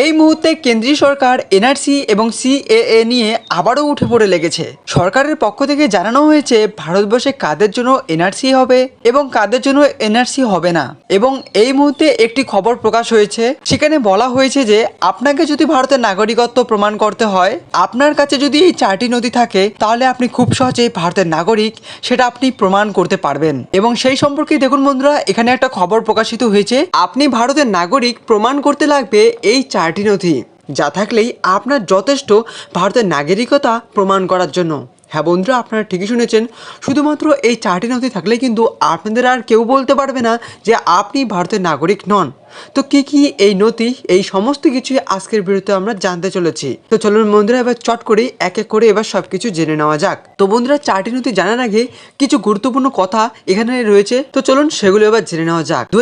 এই মুহূর্তে কেন্দ্রীয় সরকার, এনআরসি এবং সিএএ নিয়ে আবারও উঠে পড়ে লেগেছে। সরকারের পক্ষ থেকে জানানো হয়েছে, ভারতবর্ষে কাদের জন্য এনআরসি হবে এবং কাদের জন্য এনআরসি হবে না। এবং এই মুহূর্তে একটি খবর প্রকাশ হয়েছে, সেখানে বলা হয়েছে যে, আপনাকে যদি ভারতের নাগরিকত্ব প্রমাণ করতে হয়, আপনার কাছে যদি এই চারটি নথি থাকে, তাহলে আপনি খুব সহজেই ভারতের নাগরিক, সেটা আপনি প্রমাণ করতে পারবেন। এবং সেই সম্পর্কে দেখুন বন্ধুরা, এখানে একটা খবর প্রকাশিত হয়েছে, আপনি ভারতের নাগরিক প্রমাণ করতে লাগবে এই চারটি নথি যা থাকলেই আপনার যথেষ্ট ভারতের নাগরিকতা প্রমাণ করার জন্য। হ্যাঁ বন্ধুরা, আপনারা ঠিকই শুনেছেন। শুধুমাত্র এই চারটি নথি থাকলে কিন্তু আপনাদের আর কেউ বলতে পারবে না যে আপনি ভারতের নাগরিক নন। তো কি কি এই নথি এই সমস্ত কিছুই আজকের ভিডিওতে আমরা জানতে চলেছি। তো চলুন বন্ধুরা, এবার চট করে এক এক করে এবার সব কিছু জেনে নেওয়া যাক। তো বন্ধুরা, চারটি নথি জানার আগে কিছু গুরুত্বপূর্ণ কথা এখানে রয়েছে। তো চলুন সেগুলো এবার জেনে নেওয়া যাক। দু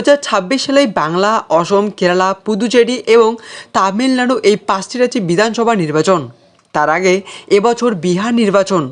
সালে বাংলা, অসম, কেরালা, পুদুচেরি এবং তামিলনাড়ু এই পাঁচটি রাজ্যে বিধানসভা নির্বাচন। তার আগে এবছর বিহার নির্বাচন।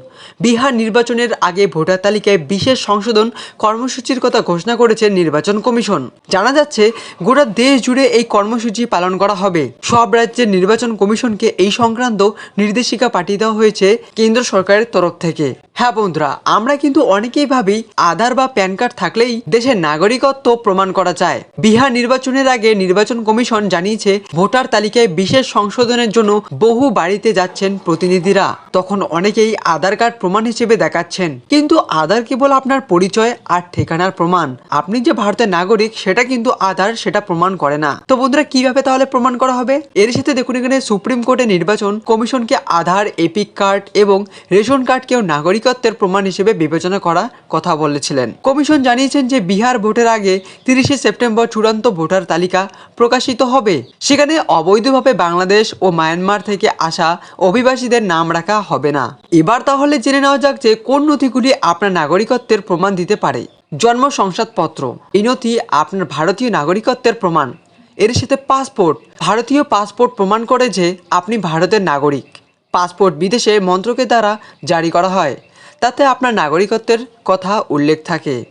বিহার নির্বাচনের আগে ভোটার তালিকায় বিশেষ সংশোধন কর্মসূচির কথা ঘোষণা করেছে নির্বাচন কমিশন। জানা যাচ্ছে, গোটা দেশ জুড়ে এই কর্মসূচি পালন করা হবে। সব রাজ্যের নির্বাচন কমিশনকে এই সংক্রান্ত নির্দেশিকা পাঠিয়ে দেওয়া হয়েছে কেন্দ্র সরকারের তরফ থেকে। হ্যাঁ বন্ধুরা, আমরা কিন্তু অনেকেই ভাবি আধার বা প্যান কার্ড থাকলেই দেশের নাগরিকত্ব প্রমাণ করা যায়। বিহার নির্বাচনের আগে নির্বাচন কমিশন জানিয়েছে, ভোটার তালিকায় বিশেষ সংশোধনের জন্য বহু বাড়িতে যাচ্ছেন প্রতিনিধিরা। তখন অনেকেই আধার কার্ড প্রমাণ হিসেবে দেখাচ্ছেন। কিন্তু আধার কেবল আপনার পরিচয় আর ঠিকানার প্রমাণ। আপনি যে ভারতের নাগরিক, সেটা কিন্তু আধার, সেটা প্রমাণ করে না। তো বন্ধুরা, কীভাবে তাহলে প্রমাণ করা হবে? এর সাথে দেখুন এখানে সুপ্রিম কোর্টের নির্বাচন কমিশনকে আধার, এপিক কার্ড এবং রেশন কার্ডকেও নাগরিকত্বের প্রমাণ হিসেবে বিবেচনা করা কথা বলেছিলেন। কমিশন জানিয়েছেন যে বিহার ভোটের আগে তিরিশে সেপ্টেম্বর চূড়ান্ত ভোটার তালিকা প্রকাশিত হবে। সেখানে অবৈধভাবে বাংলাদেশ ও মায়ানমার থেকে আসা অভিবাসীদের নাম রাখা হবে না। এবার তাহলে জেনে নেওয়া যাক যে কোন নথিগুলি আপনার নাগরিকত্বের প্রমাণ দিতে পারে। জন্ম শংসাদপত্র এই নথি আপনার ভারতীয় নাগরিকত্বের প্রমাণ। এর সাথে পাসপোর্ট, ভারতীয় পাসপোর্ট প্রমাণ করে যে আপনি ভারতের নাগরিক। পাসপোর্ট বিদেশে মন্ত্রকের দ্বারা জারি করা হয়। তাতে আপনার নাগরিকত্বের কথা উল্লেখ থাকে।